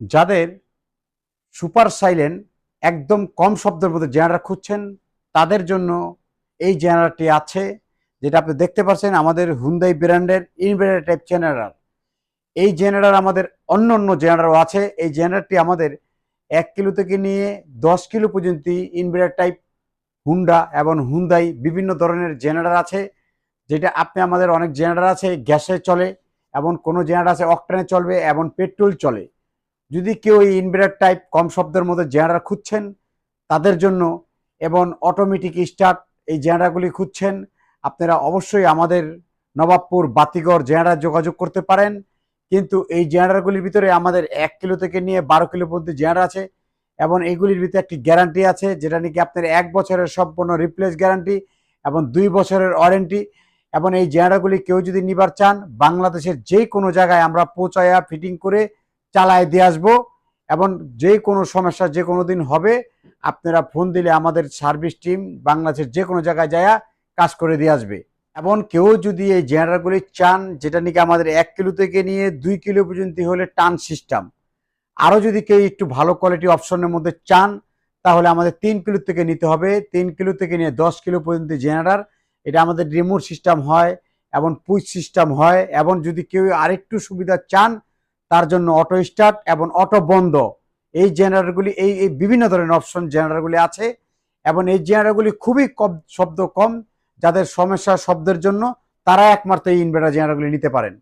যাদের super silent একদম কম শব্দের মধ্যে জেনারেটর খুঁজছেন, তাদের জন্য এই জেনারেটরটি আছে, যেটা আপনি দেখতে পাচ্ছেন আমাদের হুন্দাই ব্র্যান্ডের ইনভার্টার টাইপ জেনারেটর। এই জেনারেটর আমাদের অন্য অন্য জেনারেটরও আছে। এই জেনারেটরটি আমাদের এক কিলো থেকে নিয়ে দশ কিলো পর্যন্ত ইনভার্টার টাইপ হুন্ডা এবং হুন্দাই বিভিন্ন ধরনের জেনারেটর আছে, যেটা আপনি আমাদের অনেক জেনারেটর আছে, গ্যাসে চলে এবং কোনো জেনারেটর আছে, অকটেনে চলবে এবং পেট্রোল চলে। যদি কেউ এই ইনভার্টার টাইপ কম শব্দের মধ্যে জেনারেটর খুঁজছেন, তাদের জন্য এবং অটোমেটিক স্টার্ট এই জেনারেটরগুলি খুঁজছেন, আপনারা অবশ্যই আমাদের নবাবপুর বাতিগড় জেনারেটর যোগাযোগ করতে পারেন। কিন্তু এই জেনারেটরগুলির ভিতরে আমাদের এক কিলো থেকে নিয়ে বারো কিলো পর্যন্ত জেনারেটর আছে এবং এইগুলির ভিতরে একটি গ্যারান্টি আছে, যেটা নাকি আপনার এক বছরের সম্পূর্ণ রিপ্লেস গ্যারান্টি এবং দুই বছরের ওয়ারেন্টি এবং এই জেনারেটরগুলি কেউ যদি নিবার চান, বাংলাদেশের যে কোনো জায়গায় আমরা পৌঁছায়া ফিটিং করে চালায় দিয়ে আসব। এবং যে কোনো সমস্যা যে কোনো দিন হবে, আপনারা ফোন দিলে আমাদের সার্ভিস টিম বাংলাদেশের যে কোনো জায়গায় যায় কাজ করে দিয়ে আসবে। এবং কেউ যদি এই জেনারেটরগুলি চান, যেটা নাকি আমাদের এক কিলো থেকে নিয়ে দুই কিলো পর্যন্ত হলে টান সিস্টেম, আরও যদি কেউ একটু ভালো কোয়ালিটি অপশনের মধ্যে চান, তাহলে আমাদের তিন কিলো থেকে নিতে হবে। তিন কিলো থেকে নিয়ে দশ কিলো পর্যন্ত জেনারেটর, এটা আমাদের রিমোট সিস্টেম হয় এবং পুশ সিস্টেম হয়। এবং যদি কেউ আরেকটু সুবিধা চান তার জন্য অটো স্টার্ট এবং অটো বন্ধ। এই জেনারেটরগুলি এই এই বিভিন্ন ধরনের অপশন জেনারেটরগুলি আছে এবং এই জেনারেটরগুলি খুবই কম, শব্দ কম। যাদের সমস্যা শব্দের জন্য তারা একমাত্র এই ইনভার্টার জেনারেটরগুলি নিতে পারেন।